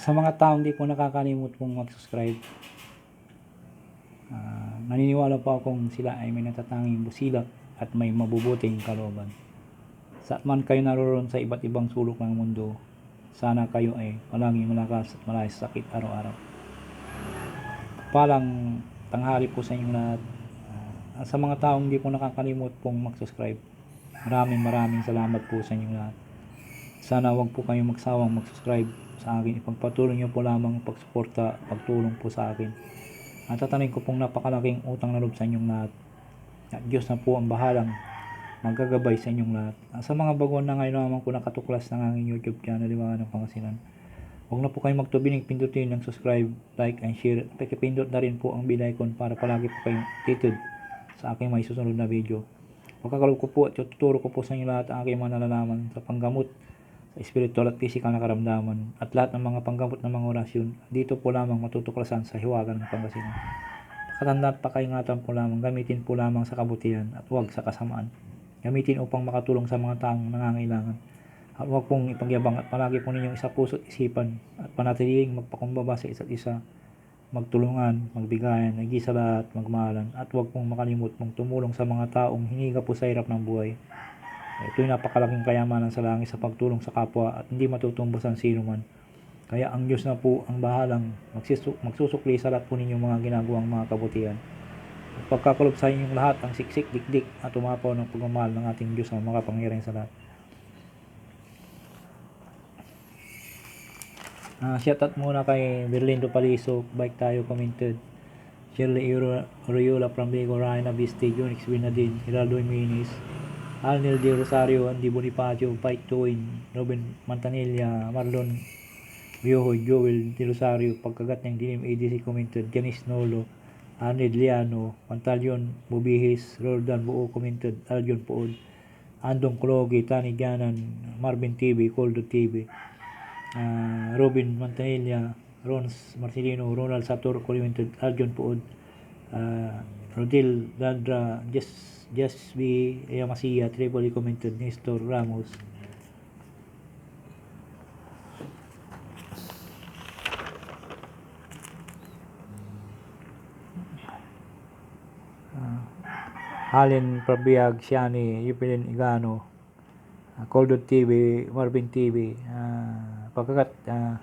Sa mga taong di po nakakalimot pong mag-subscribe, ah, naniniwala po akong sila ay may natatanging busilak at may mabubuting kalooban. Saan man kayo naroon sa iba't ibang sulok ng mundo, sana kayo ay palaging malakas at malayas sa sakit araw-araw. Palang tanghali po sa inyong lahat. Ah, sa mga taong di po nakakalimot pong mag-subscribe, maraming maraming salamat po sa inyong lahat. Sana wag po kayong magsawang mag-subscribe sa akin. Ipagpatuloy niyo po lamang ang pagsuporta, pagtulong po sa akin. At tatanin ko pong napakalaking utang na loob sa inyong lahat. At Diyos na po ang bahalang magagabay sa inyong lahat. At sa mga baguhan na ngayon naman po nakatuklas ng aking YouTube channel, Liwanag ng Pangasinan. Huwag na po kayong magtubinig pindutin ng subscribe, like, and share. Pakipindot na rin po ang bell icon para palagi po kayong updated sa aking may susunod na video. Pagkakalog ko po at tuturo ko po sa inyo lahat ang aking mga nalalaman sa panggamot sa spiritual at physical na karamdaman at lahat ng mga panggamot ng mga orasyon dito po lamang matutuklasan sa hiwagan ng Pangasinan. Pakatanda at pakaingatan po lamang, gamitin po lamang sa kabutihan at huwag sa kasamaan. Gamitin upang makatulong sa mga taong nangangailangan. At huwag pong ipagyabang at palagi po ninyong isa puso at isipan at panatiling magpakumbaba sa isa't isa, magtulungan, magbigayan, naging sa lahat, magmahalan at huwag pong makalimot mong tumulong sa mga taong hiniga po sa hirap ng buhay. Ito'y napakalaking kayamanan sa langit sa pagtulong sa kapwa at hindi matutumbas ang sino man. Kaya ang Diyos na po ang bahalang magsusukli sa lahat po ninyong mga ginagawang mga kabutihan. At pagkakulob sa inyong lahat ang siksik, dikdik at tumapaw ng pagmamahal ng ating Diyos na makapangyarihan sa lahat. Ah, shout out muna kay Berlindo Paliso, Bike Tayo Commented. Shirley Oriola from Bigo, Ryan Abiste, Jonix Binadin, Geraldo Jimenez, Alnil De Rosario, Andy Bonifacio, Fight Tuin, Robin Mantanilla, Marlon Biohoy, Joel De Rosario, Pagkagat ng Dinim ADC Commented, Janice Nolo, Arned Liano, Pantalion Bubihis, Roldan Buo Commented, Aljon Pood, Andong Klogi, Tani Ganan, Marvin TV, Coldo TV, ah, Robin Mantanilla, Rons Marcelino, Ronald Sator Commented, Aljon Pood, ah, Rodil Dadra, Just Just B, Yamasiya, Tripoli Commented, Nestor Ramos, Ah, Allen Prabiag, Siani, Yupilin Igano, uh, Coldwood TV, Marvin TV, uh, pagkakat uh,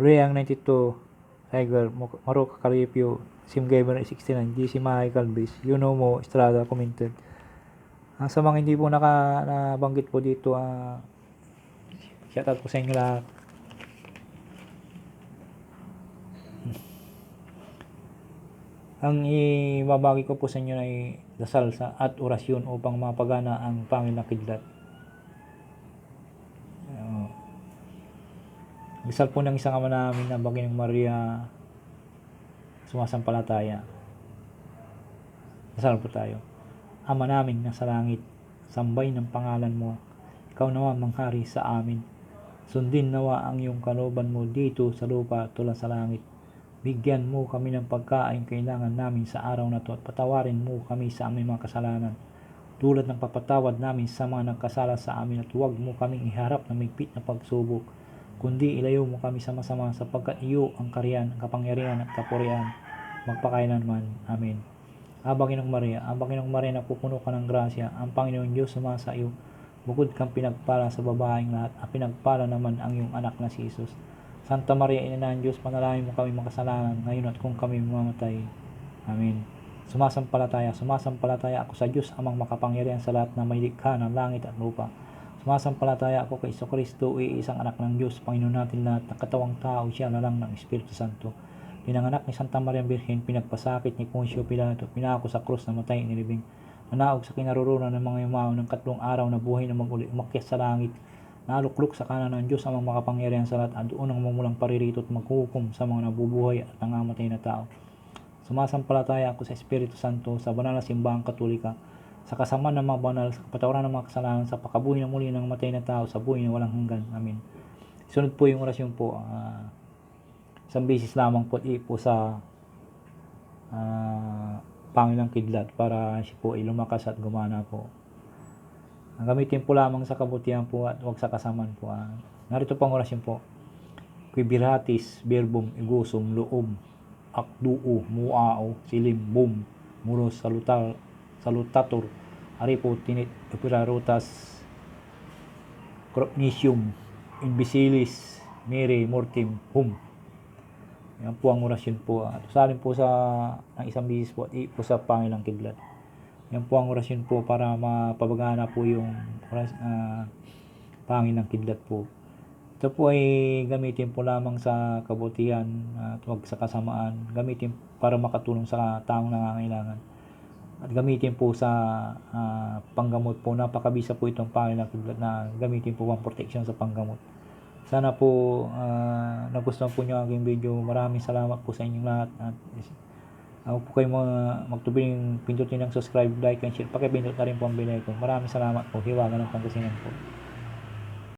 Reyang 92, Tiger, Mo- Maroka Caripio, Sim Gamer 69, GC Michael Bis, Yuno Mo, Estrada commented. Ah, sa mga hindi po naka nabanggit po dito, ah shoutout po sa inyo lahat. Ang ibabagi ko po sa inyo ay dasal sa at orasyon upang mapagana ang pangil na kidlat. Uh, dasal po ng isang ama namin na Baginong Maria sumasampalataya. Dasal po tayo. Ama namin na sa langit, sambay ng pangalan mo. Ikaw nawa manghari sa amin. Sundin nawa ang iyong kaloban mo dito sa lupa tulad sa langit. Bigyan mo kami ng pagkain kailangan namin sa araw na to at patawarin mo kami sa aming mga kasalanan. Tulad ng papatawad namin sa mga nagkasala sa amin at huwag mo kaming iharap ng migpit na pagsubok, kundi ilayo mo kami sa masama sapagkat iyo ang kariyan, kapangyarihan at kapurihan magpakailan man. Amen. Aba Ginong Maria, Aba Ginong Maria na pupuno ka ng grasya, ang Panginoon Diyos sumasa iyo. Bukod kang pinagpala sa babaeng lahat, at pinagpala naman ang iyong anak na si Jesus. Santa Maria, Ina ng Diyos, panalangin mo kami makasalanan, ngayon at kung kami mamatay. Amen. Sumasampalataya, sumasampalataya ako sa Diyos, amang makapangyarihan sa lahat na may likha ng langit at lupa. Sumasampalataya ako kay Iso Kristo, iisang anak ng Diyos, Panginoon natin lahat, na katawang tao siya na lang ng Espiritu Santo. Pinanganak ni Santa Maria Birhen, pinagpasakit ni Poncio Pilato, pinako sa krus na matay nilibing. Nanaog sa kinaroroonan ng mga yumao ng katlong araw na buhay na maguli, umakyat sa langit, naluklok sa kanan ng Diyos ang mga makapangyarihan sa lahat at doon ang mumulang paririto at maghuhukom sa mga nabubuhay at nangamatay na tao. Sumasampalataya ako sa Espiritu Santo, sa banal na simbahang katolika, sa kasama ng mga banal, sa kapatawaran ng mga kasalanan, sa pakabuhay na muli ng matay na tao, sa buhay na walang hanggan. Amen. Sunod po yung orasyon po, ah, isang bisis lamang po, i- po sa ah, Pangilang Kidlat para siya po ay lumakas at gumana po. Ang gamitin po lamang sa kabutihan po at huwag sa kasaman po. ah. narito po ang orasyon po. quibiratis, verbum, igusum, loob, akduo, muao, silim, bum, muros, salutar, salutator, aripo, tinit, operarotas, cropnicium, imbecilis, mere, mortem, hum. Yan po ang orasyon po. At salin po sa ng isang bisis po at po sa pangilang kidlat. Yan po ang orasyon po para mapabagana po yung oras, ah, pangin ng kidlat po. Ito po ay gamitin po lamang sa kabutihan at huwag sa kasamaan. Gamitin para makatulong sa taong nangangailangan. At gamitin po sa ah, panggamot po. Napakabisa po itong pangin ng kidlat na gamitin po pang protection sa panggamot. Sana po ah, nagustuhan po ang aking video. Maraming salamat po sa inyong lahat. At ako po kayo mga magtubiling pindutin ng subscribe, like, and share. Pakipindot na rin po ang bell icon. Maraming salamat po. Hiwaga ng Pangasinan po.